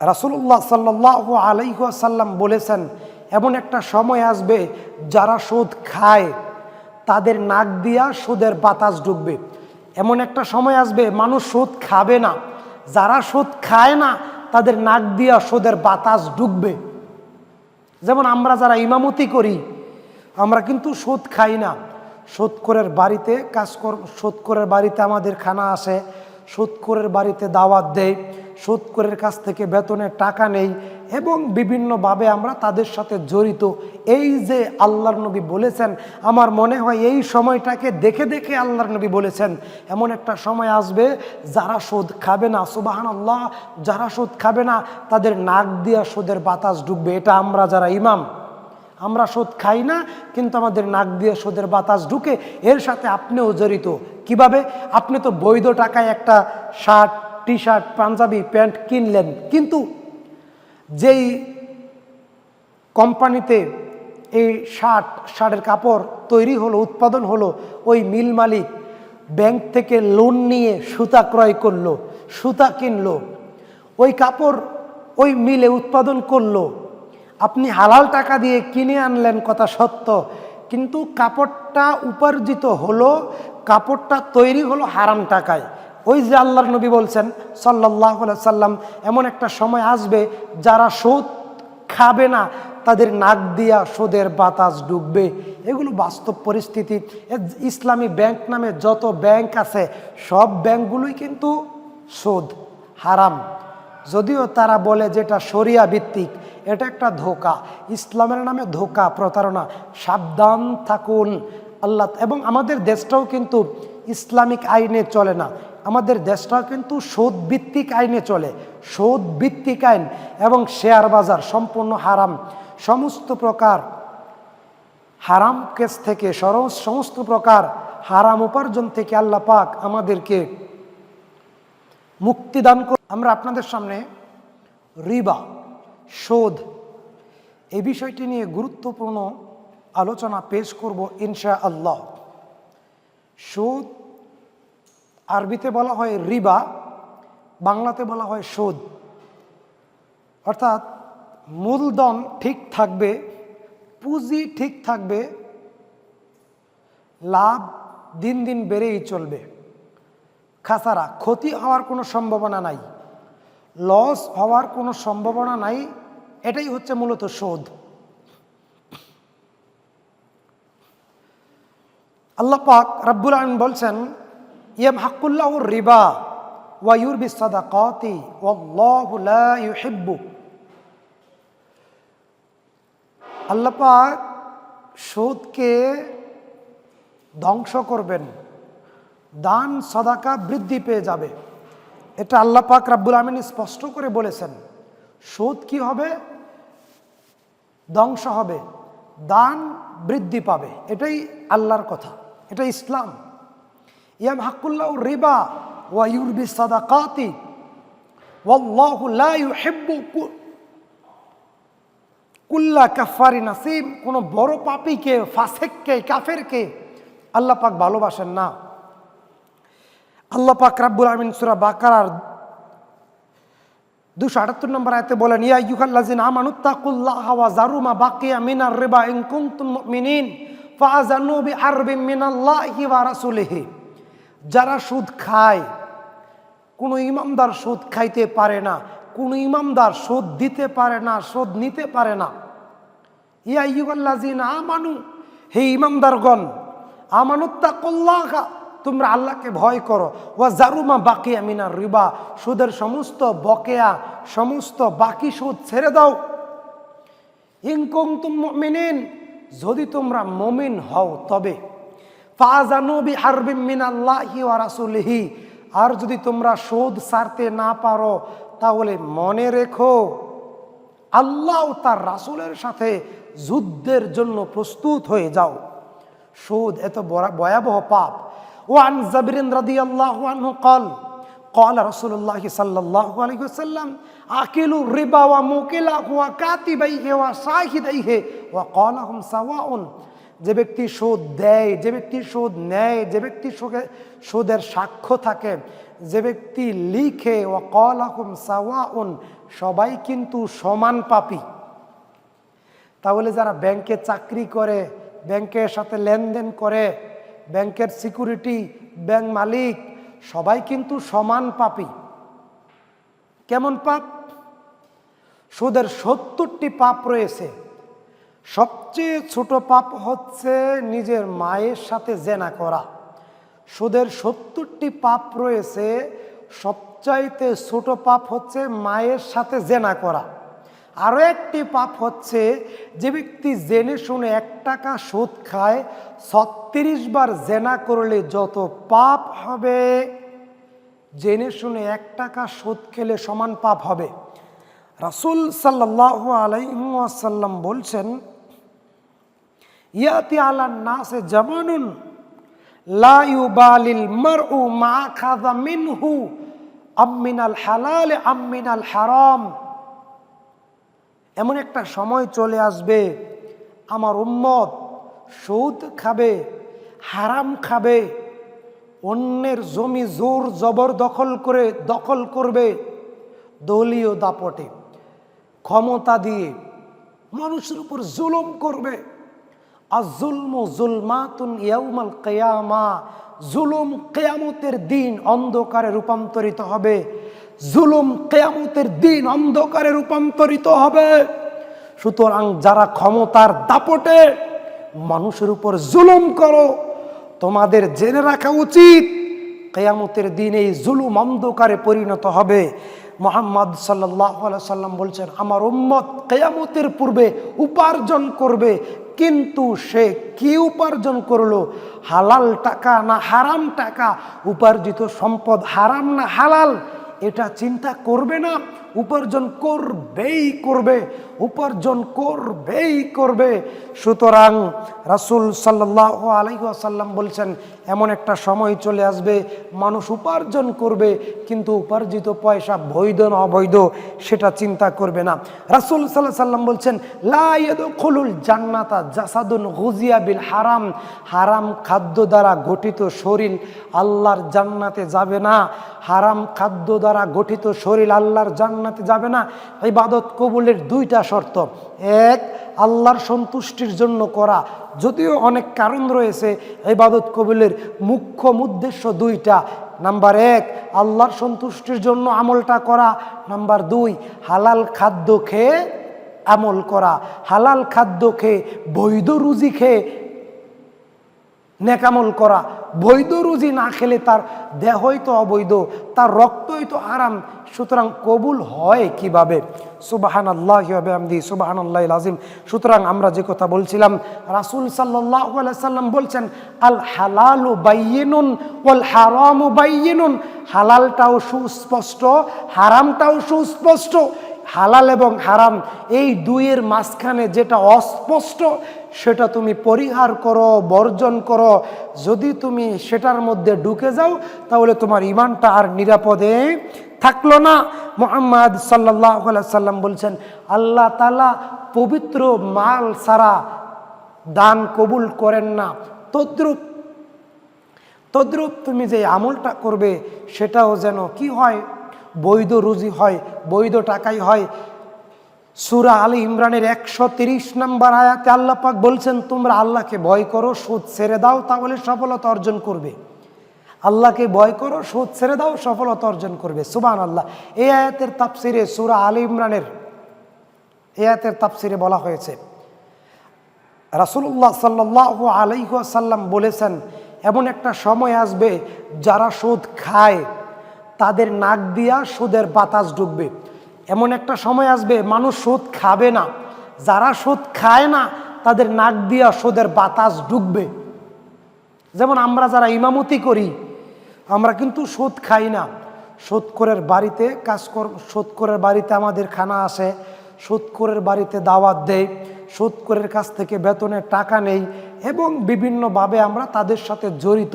রাসুল্লাহ সাল্লাহ আলাইসাল্লাম বলেছেন, এমন একটা সময় আসবে যারা সুদ খায়, তাদের নাক দিয়া সুদের বাতাস ঢুকবে। এমন একটা সময় আসবে মানুষ সুদ খাবে না। যারা সুদ খায় না, তাদের নাক দিয়া সুদের বাতাস ঢুকবে। যেমন আমরা যারা ইমামতি করি, আমরা কিন্তু সুদ খাই না। সুদকরের বাড়িতে কাজ কর সুদকরের বাড়িতে আমাদের খানা আসে সুদকরের বাড়িতে দাওয়াত দেয় সুদকরের কাছ থেকে বেতনের টাকা নেই এবং বিভিন্নভাবে আমরা তাদের সাথে জড়িত। এই যে আল্লাহর নবী বলেছেন, আমার মনে হয় এই সময়টাকে দেখে দেখে আল্লাহর নবী বলেছেন। এমন একটা সময় আসবে, যারা সুদ খাবে না সুবাহান আল্লাহ যারা সুদ খাবে না, তাদের নাক দিয়া সুদের বাতাস ডুববে। এটা আমরা যারা ইমাম, আমরা সুদ খাই না, কিন্তু আমাদের নাক দিয়ে সুদের বাতাস ঢুকে, এর সাথে আপনিও জড়িত। কীভাবে? আপনি তো বৈধ টাকায় একটা shirt T shirt panjabi, pant কিনলেন। কিন্তু যেই কোম্পানিতে এই শার্ট, শার্টের কাপড় তৈরি হলো, উৎপাদন হলো, ওই মিল মালিক ব্যাংক থেকে লোন নিয়ে সুতা ক্রয় করল, সুতা কিনলো। ওই কাপড় ওই মিলে উৎপাদন করল। আপনি হালাল টাকা দিয়ে কিনে আনলেন, কথা সত্য। কিন্তু কাপড়টা উপার্জিত হলো, কাপড়টা তৈরি হলো হারাম টাকায়। ওই যে আল্লাহর নবী বলছেন সাল্লাহ সাল্লাম এমন একটা সময় আসবে যারা সুদ খাবে না, তাদের নাক দিয়া সুদের বাতাস ডুববে। এগুলো বাস্তব পরিস্থিতি। ইসলামী ব্যাংক নামে যত ব্যাংক আছে, সব ব্যাংকগুলোই কিন্তু সুদ, হারাম। যদিও তারা বলে যেটা শরিয়া ভিত্তিক এটা একটা ধোকা। ইসলামের নামে ধোকা, প্রতারণা। সাবধান থাকুন। আল্লাহ এবং আমাদের দেশটাও কিন্তু ইসলামিক আইনে চলে না। আমাদের দেশটাও কিন্তু সুদ ভিত্তিক আইনে চলে। সুদ ভিত্তিক আইন এবং শেয়ার বাজার সম্পূর্ণ হারাম। সমস্ত প্রকার হারাম কেস থেকে সমস্ত প্রকার হারাম উপার্জন থেকে আল্লাহ পাক আমাদেরকে মুক্তিদান করে আমরা আপনাদের সামনে রিবা। শোধ। এই বিষয়টি নিয়ে গুরুত্বপূর্ণ আলোচনা পেশ করব ইনশা আল্লাহ সুদ আরবিতে বলা হয় রিবা, বাংলাতে বলা হয় সুদ অর্থাৎ মূলধন ঠিক থাকবে, পুঁজি ঠিক থাকবে, লাভ দিন দিন বেড়েই চলবে। খাসারা, ক্ষতি হওয়ার কোনো সম্ভাবনা নাই, লস হওয়ার কোনো সম্ভাবনা নাই এটাই হচ্ছে মূলত শোধ। আল্লাহ পাক রাব্বুল আলম বলছেন, ইয়াম হাকুল্লাহ রিবা ওয়ায়ুর বিসাদা কতি ওহিব্বু আল্লাহ পাক সুদকে ধ্বংস করবেন, দান, সদাকা বৃদ্ধি পেয়ে যাবে। এটা আল্লাহ পাক রাব্বুল আমিন স্পষ্ট করে বলেছেন। সুদ কি হবে? ধ্বংস হবে। দান বৃদ্ধি পাবে। এটাই আল্লাহর কথা। এটা ইসলাম। ইয়াম হাকুল্লাহ রিবা ওয়া ইউরবি সাদাকাতি। কুল্লা কাফারি নাসিম। কোনো বড় পাপিকে, ফাসেককে, কাফেরকে আল্লাহ পাক ভালোবাসেন না। আল্লাহ পাক রাব্বুল আমিন সুরা বাকারার দুশো আটাত্তর নম্বর আয়তে বলেন, ইয়া ইউখাল্লাজিন আমানুত্তাকুল্লাহ ওয়া জারুমা বাকিয়া মিনার রিবা ইন কুনতুম মুমিনিন ফাআজানু বিহারবিন মিনাল্লাহি ওয়া রাসূলিহি। যারা সুদ খায়, কোনো ইমামদার সুদ খাইতে পারে না, কোনো ইমামদার সুদ দিতে পারে না, সুদ নিতে পারে না। ইয়া ইউখাল্লাজিন আমানু হে ইমামদারগণ আমানুত্তাকুল্লাহ তোমরা আল্লাহকে ভয় করো। ওয়া জারুমা বাকি আমিনার রিবা। সুদের সমস্ত বকেয়া, সমস্ত বাকি সুদ ছেড়ে দাও। ইনকম তুম মিনিন যদি তোমরা মমিন হও তবে। ফাজানুবি হারবিম মিনাল্লাহি ওয়া রাসূলিহি। আর যদি তোমরা সুদ সারতে না পারো, তাহলে মনে রেখো, আল্লাহ তার রাসূলের সাথে যুদ্ধের জন্য প্রস্তুত হয়ে যাও। সুদ এত ভয়াবহ পাপ। وعن جابر رضي الله عنه قال قال رسول الله صلى الله عليه وسلم আকিলু রিবা ওয়া মুকিলা ওয়া কাতিবাইহি ওয়া শাহিদাইহি ওয়া ক্বালাহুম সাওয়াউন যে ব্যক্তি সুদ দেয় যে ব্যক্তি সুদ নেয় যে ব্যক্তি সুদের সাক্ষ্য থাকে যে ব্যক্তি লিখে ও কলাকুম সাওয়াউন সবাই কিন্তু সমান পাপি তাহলে যারা ব্যাংকে চাকরি করে ব্যাংকের সাথে লেনদেন করে ব্যাংকের সিকিউরিটি, ব্যাংক মালিক, সবাই কিন্তু সমান পাপি। কেমন পাপ? সুদের সত্তরটি পাপ রয়েছে। সবচেয়ে ছোট পাপ হচ্ছে নিজের মায়ের সাথে জেনা করা। সুদের সত্তরটি পাপ রয়েছে, সবচাইতে ছোট পাপ হচ্ছে মায়ের সাথে জেনা করা। আরও একটি পাপ হচ্ছে, যে ব্যক্তি জেনে শুনে এক টাকা সুদ খায়, ছত্রিশ বার জেনা করলে যত পাপ হবে, জেনে শুনে এক টাকা সুদ খেলে সমান পাপ হবে। রাসুল সাল্লাহ আলাইসাল্লাম বলছেন, ইয়াতি আলা নাসে জামানুন লা ইউবালিল মারউ মা খাযা মিনহু আমিনাল হালাল আমিনাল হারাম। এমন একটা সময় চলে আসবে, আমার উম্মত সুদ খাবে, হারাম খাবে, অন্যের জমি জোর জবর দখল করে দখল করবে, দলীয় দাপটে ক্ষমতা দিয়ে মানুষের উপর জুলুম করবে। আর জুলম জুলমাতুন ইয়াউমাল কেয়ামা, জুলুম কেয়ামতের দিন অন্ধকারে রূপান্তরিত হবে। জুলুম কেয়ামতের দিন অন্ধকারে রূপান্তরিত হবে। সুতরাং যারা ক্ষমতার দাপটে মানুষের উপর জুলুম করো, তোমাদের জেনে রাখা উচিত, কেয়ামতের দিন এই জুলুম অন্ধকারে পরিণত হবে। মোহাম্মদ সাল্লাহ সাল্লাম বলছেন, আমার উম্মত কেয়ামতের পূর্বে উপার্জন করবে, কিন্তু সে কি উপার্জন করল? হালাল টাকা না হারাম টাকা? উপার্জিত সম্পদ হারাম না হালাল? এটা চিন্তা করবে না। উপার্জন করবেই করবে, উপার্জন করবেই করবে। সুতরাং রাসুল সাল্লাহ আলাইসাল্লাম বলছেন, এমন একটা সময় চলে আসবে, মানুষ উপার্জন করবে, কিন্তু উপার্জিত পয়সা বৈধ না অবৈধ, সেটা চিন্তা করবে না। রাসুল সাল্লাহ সাল্লাম বলছেন লাইদুল জান্নাতা জাসাদুন হুজিয়া বিল হারাম। হারাম খাদ্য দ্বারা গঠিত শরীর আল্লাহর জান্নাতে যাবে না। হারাম খাদ্য দ্বারা গঠিত শরীর আল্লাহর জান্নাতে যাবে না। ইবাদত কবুলের দুইটা শর্ত। এক, আল্লাহর সন্তুষ্টির জন্য করা। যদিও অনেক কারণ রয়েছে ইবাদত কবুলের মুখ্য উদ্দেশ্য দুইটা। নাম্বার এক, আল্লাহর সন্তুষ্টির জন্য আমলটা করা। নাম্বার দুই, হালাল খাদ্য খেয়ে আমল করা। হালাল খাদ্য খেয়ে বৈধ রুজি খেয়ে নেকামল করা। বৈধ রুজি না খেলে তার দেহই তো অবৈধ, তার রক্তই তো আরাম সুতরাং কবুল হয় কীভাবে? সুবাহান আল্লাহ আমদি সুবাহান আল্লাহ আজিম সুতরাং আমরা যে কথা বলছিলাম, রাসুল সাল্লাম বলছেন, আল হালালু বাইয়েনুন ওল হারামু বাইয়েনুন। হালালটাও সুস্পষ্ট, হারামটাও সুস্পষ্ট। হালাল এবং হারাম, এই দুইয়ের মাঝখানে যেটা অস্পষ্ট, সেটা তুমি পরিহার করো, বর্জন করো। যদি তুমি সেটার মধ্যে ঢুকে যাও, তাহলে তোমার ইমানটা আর নিরাপদে থাকল না। মোহাম্মদ সাল্লাহ সাল্লাম বলছেন, আল্লাহ তালা পবিত্র মাল সারা দান কবুল করেন না। তদ্রুপ তদ্রুপ তুমি যে আমলটা করবে, সেটাও যেন কি হয়? বৈধ রুজি হয়, বৈধ টাকাই হয়। সুরা আলী ইমরানের একশো তিরিশ নম্বর আয়াতে আল্লাহ পাক বলছেন, তোমরা আল্লাহকে ভয় করো, সুদ ছেড়ে দাও, তাহলে সফলতা অর্জন করবে। আল্লাহকে ভয় করো, সুদ ছেড়ে দাও, সফলতা অর্জন করবে। সুবান আল্লাহ এই আয়াতের তাপসিরে সুরা আলী ইমরানের, এই আয়াতের তাপসিরে বলা হয়েছে রাসুল্লাহ সাল্লাহ আলাইসাল্লাম বলেছেন, এমন একটা সময় আসবে যারা সুদ খায় তাদের নাক দিয়া সুদের বাতাস ঢুকবে। এমন একটা সময় আসবে, মানুষ সুদ খাবে না। যারা সুদ খায় না, তাদের নাক দিয়া সুদের বাতাস ঢুকবে। যেমন আমরা যারা ইমামতি করি, আমরা কিন্তু সুদ খাই না। সুদকরের বাড়িতে কাজ কর সুদকরের বাড়িতে আমাদের খানা আসে সুদকরের বাড়িতে দাওয়াত দেয় সুদকরের কাছ থেকে বেতনের টাকা নেই এবং বিভিন্নভাবে আমরা তাদের সাথে জড়িত।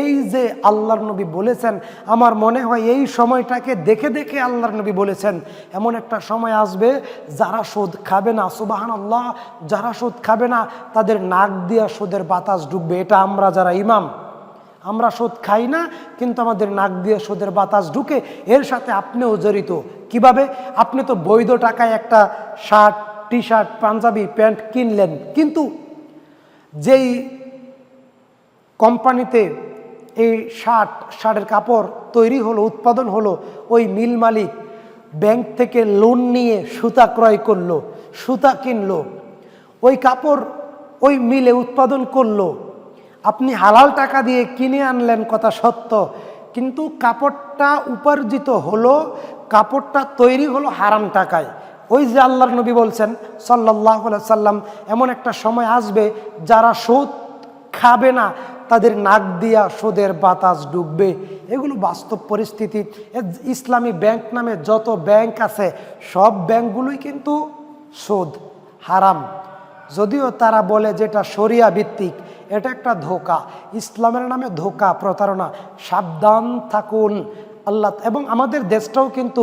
এই যে আল্লাহর নবী বলেছেন, আমার মনে হয় এই সময়টাকে দেখে দেখে আল্লাহর নবী বলেছেন। এমন একটা সময় আসবে, যারা সুদ খাবে না সুবাহান আল্লাহ যারা সুদ খাবে না, তাদের নাক দিয়া সুদের বাতাস ডুববে এটা আমরা যারা ইমাম, আমরা সুদ খাই না, কিন্তু আমাদের নাক দিয়ে সুদের বাতাস ঢুকে, এর সাথে আপনিও জড়িত। কীভাবে? আপনি তো বৈধ টাকায় একটা shirt T shirt panjabi, pant কিনলেন, কিন্তু যেই কোম্পানিতে এই শার্ট, শার্টের কাপড় তৈরি হলো, উৎপাদন হলো, ওই মিল মালিক ব্যাংক থেকে লোন নিয়ে সুতা ক্রয় করল, সুতা কিনলো। ওই কাপড় ওই মিলে উৎপাদন করল। আপনি হালাল টাকা দিয়ে কিনে আনলেন কথা সত্য, কিন্তু কাপড়টা উপার্জিত হলো, কাপড়টা তৈরি হলো হারাম টাকায়। ওই যে আল্লাহর নবী বলছেন সাল্লাহ সাল্লাম, এমন একটা সময় আসবে যারা সুদ খাবে না, তাদের নাক দিয়া সুদের বাতাস ডুববে। এগুলো বাস্তব পরিস্থিতি। ইসলামী ব্যাংক নামে যত ব্যাংক আছে, সব ব্যাংকগুলোই কিন্তু সুদ, হারাম। যদিও তারা বলে যেটা শরিয়া ভিত্তিক, এটা একটা ধোকা। ইসলামের নামে ধোকা, প্রতারণা। সাবধান থাকুন। আল্লাহ, এবং আমাদের দেশটাও কিন্তু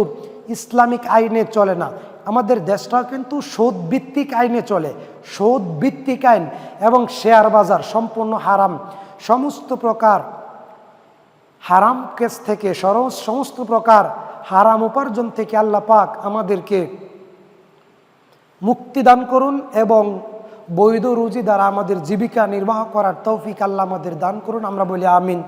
ইসলামিক আইনে চলে না। আমাদের দেশটাও কিন্তু সুদ ভিত্তিক আইনে চলে সুদ ভিত্তিক আইন এবং শেয়ার বাজার সম্পূর্ণ হারাম। সমস্ত প্রকার হারাম কেস থেকে সমস্ত প্রকার হারাম উপার্জন থেকে আল্লাহ পাক আমাদেরকে মুক্তি দান করুন এবং বৈধ রুজি দ্বারা আমাদের জীবিকা নির্বাহ করার তৌফিক আল্লাহ আমাদের দান করুন। আমরা বলি আমিন।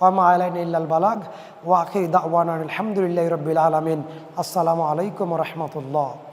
ওয়ামা আলাইন ইল্লাল বালাগ। ওয়া দাওয়ান দাওয়ানা আলহামদুলিল্লাহ রবিল আলমিন। আসসালামু আলাইকুম রহমতুল্লাহ।